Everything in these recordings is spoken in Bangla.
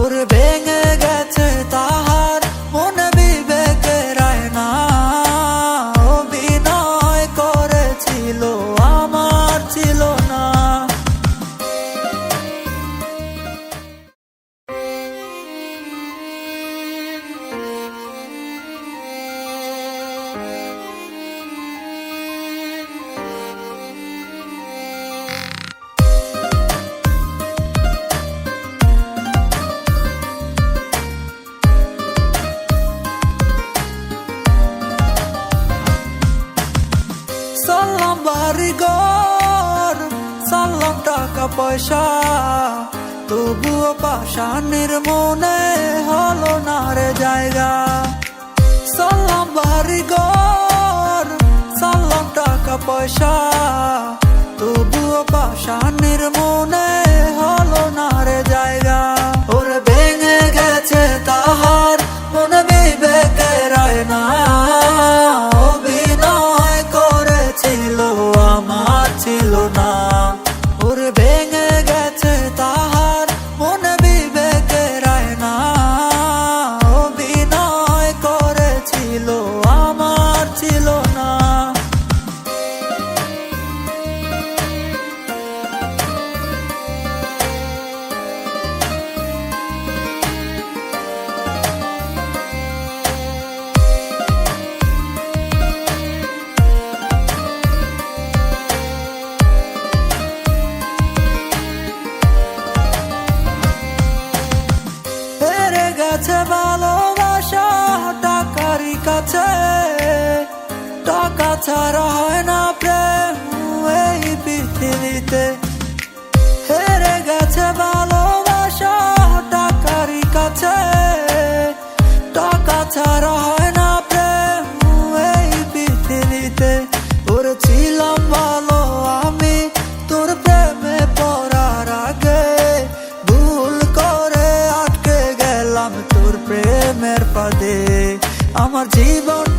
ওর ভেঙে গেছে বাড়িঘর সাল্লাম টাকা, পয়সা। তবুও পাশানের মনে হলো না রে জায়গা। সাল্লাম বাড়িঘর সাল্লাম টাকা, পয়সা। তবুও পাশানের মনে হলো না রে জায়গা। ওরে ভেঙে গেছে তাহার ছিল না। ছাড়া হয় না প্রেম এই পৃথিবীতে। হেরে গেছে ভালোবাসা কাছে। টাকা ছাড়া হয় না প্রেম এই পৃথিবীতে। ছিলাম ভালো আমি তোর প্রেমে পড়ার আগে। ভুল করে আটকে গেলাম তোর প্রেমের পাদে আমার জীবনটারে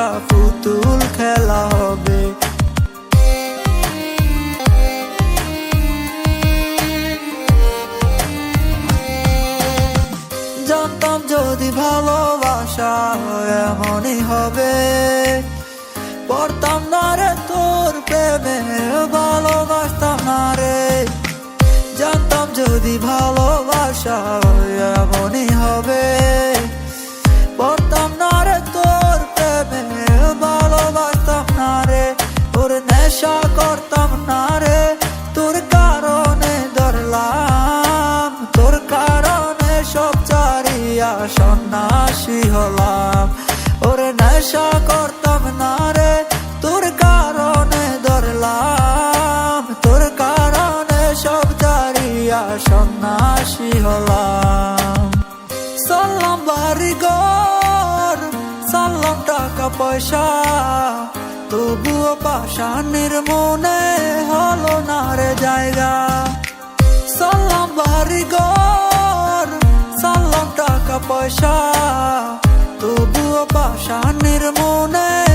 ভালোবাসা পুতুল খেলা হবে। জানতাম যদি ভালোবাসা এমনই হবে। পড়তাম না রে তোর প্রেমে, ভালোবাসতাম না রে। জানতাম যদি ভালোবাসা নেশা করতাম না রে। তোর কারণে ধরলাম। তোর কারণে সব চারিয়া সন্ন্যাসী হলাম। ওরে নেশা করতাম না রে। তোর কারণে ধরলাম। তোর কারণে সব চারিয়া সন্ন্যাসী হলাম। সাল্লাম বাড়িঘর, সাল্লাম টাকা পয়সা। তবুও পাশানের মনে হলো না রে জায়গা। সাল্লাম বাড়িঘর সাল্লাম টাকা পয়সা। তবুও পাশানের মনে